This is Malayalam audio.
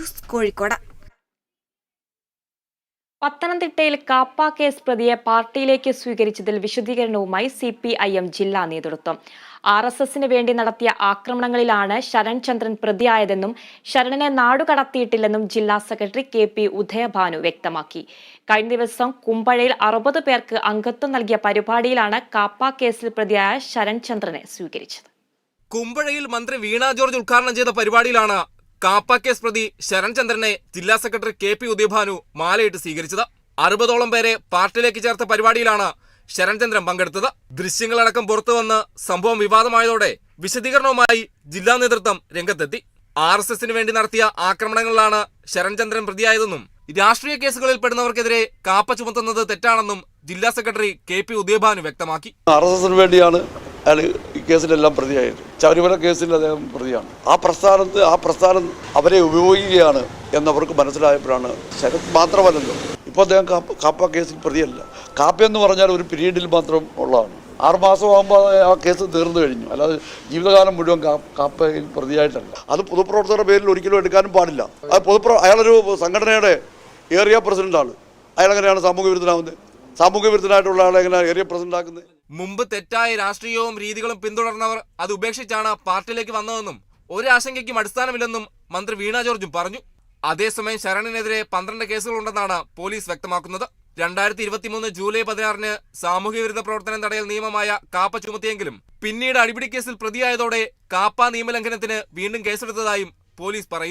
ന്യൂസ് കോഴിക്കോട്. പത്തനംതിട്ടയിൽ കാപ്പ കേസ് പ്രതിയെ പാർട്ടിയിലേക്ക് സ്വീകരിച്ചതിൽ വിശദീകരണവുമായി സി പി ഐ എം ജില്ലാ നേതൃത്വം. ആർ എസ് എസിന് വേണ്ടി നടത്തിയ ആക്രമണങ്ങളിലാണ് ശരൺ ചന്ദ്രൻ പ്രതിയായതെന്നും ശരണിനെ നാടുകടത്തിയിട്ടില്ലെന്നും ജില്ലാ സെക്രട്ടറി കെ പി ഉദയഭാനു വ്യക്തമാക്കി. കഴിഞ്ഞ ദിവസം കുമ്പഴയിൽ അറുപത് പേർക്ക് അംഗത്വം നൽകിയ പരിപാടിയിലാണ് കാപ്പ കേസിൽ പ്രതിയായ ശരൺ ചന്ദ്രനെ സ്വീകരിച്ചത്. കുമ്പഴയിൽ മന്ത്രി വീണ ജോർജ് ഉദ്ഘാടനം ചെയ്ത പരിപാടിയിലാണ് കാപ്പ കേസ് പ്രതി ശരൺചന്ദ്രനെ ജില്ലാ സെക്രട്ടറി കെ പി ഉദയഭാനു മാലയിട്ട് സ്വീകരിച്ചത്. അറുപതോളം പേരെ പാർട്ടിയിലേക്ക് ചേർത്ത പരിപാടിയിലാണ് ശരൺചന്ദ്രൻ പങ്കെടുത്തത്. ദൃശ്യങ്ങളടക്കം പുറത്തുവന്ന് സംഭവം വിവാദമായതോടെ വിശദീകരണവുമായി ജില്ലാ നേതൃത്വം രംഗത്തെത്തി. ആർ എസ് എസിന് വേണ്ടി നടത്തിയ ആക്രമണങ്ങളിലാണ് ശരൺചന്ദ്രൻ പ്രതിയായതെന്നും രാഷ്ട്രീയ കേസുകളിൽ പെടുന്നവർക്കെതിരെ കാപ്പ ചുമത്തുന്നത് തെറ്റാണെന്നും ജില്ലാ സെക്രട്ടറി കെ പി ഉദയഭാനു വ്യക്തമാക്കി. ആർ എസ് എസിന് വേണ്ടിയാണ് കേസിലെല്ലാം പ്രതിയായിരുന്നു. ശബരിമല കേസിൽ അദ്ദേഹം പ്രതിയാണ്. ആ പ്രസ്ഥാനത്ത് ആ പ്രസ്ഥാനം അവരെ ഉപയോഗിക്കുകയാണ് എന്നവർക്ക് മനസ്സിലായപ്പോഴാണ് ശരത് മാത്രമല്ലല്ലോ. ഇപ്പോൾ അദ്ദേഹം കാപ്പ കാപ്പ കേസിൽ പ്രതിയല്ല. കാപ്പ എന്ന് പറഞ്ഞാൽ ഒരു പീരീഡിൽ മാത്രം ഉള്ളതാണ്. ആറുമാസമാകുമ്പോൾ ആ കേസ് തീർന്നു കഴിഞ്ഞു. അല്ലാതെ ജീവിതകാലം മുഴുവൻ കാപ്പയിൽ പ്രതിയായിട്ടല്ല. അത് പൊതുപ്രവർത്തകരുടെ പേരിൽ ഒരിക്കലും എടുക്കാനും പാടില്ല. അത് പൊതുപ്ര അയാളൊരു സംഘടനയുടെ ഏറിയ പ്രസിഡന്റാണ്. അയാൾ എങ്ങനെയാണ് സാമൂഹ്യ വിരുദ്ധനാവുന്നത്. സാമൂഹ്യ വിരുദ്ധനായിട്ടുള്ള ആളെ എങ്ങനെ ഏരിയ പ്രസിഡന്റ് ആക്കുന്നത്? മുമ്പ് തെറ്റായ രാഷ്ട്രീയവും രീതികളും പിന്തുടർന്നവർ അത് ഉപേക്ഷിച്ചാണ് പാർട്ടിയിലേക്ക് വന്നതെന്നും ഒരു ഒരാശങ്കയ്ക്കും അടിസ്ഥാനമില്ലെന്നും മന്ത്രി വീണ ജോർജും പറഞ്ഞു. അതേസമയം ശരണിനെതിരെ പന്ത്രണ്ട് കേസുകളുണ്ടെന്നാണ് പോലീസ് വ്യക്തമാക്കുന്നത്. രണ്ടായിരത്തി ഇരുപത്തിമൂന്ന് ജൂലൈ പതിനാറിന് സാമൂഹ്യ വിരുദ്ധ പ്രവർത്തനം തടയൽ നിയമമായ കാപ്പ ചുമത്തിയെങ്കിലും പിന്നീട് അടിപിടി കേസിൽ പ്രതിയായതോടെ കാപ്പ നിയമലംഘനത്തിന് വീണ്ടും കേസെടുത്തതായും പോലീസ് പറയുന്നു.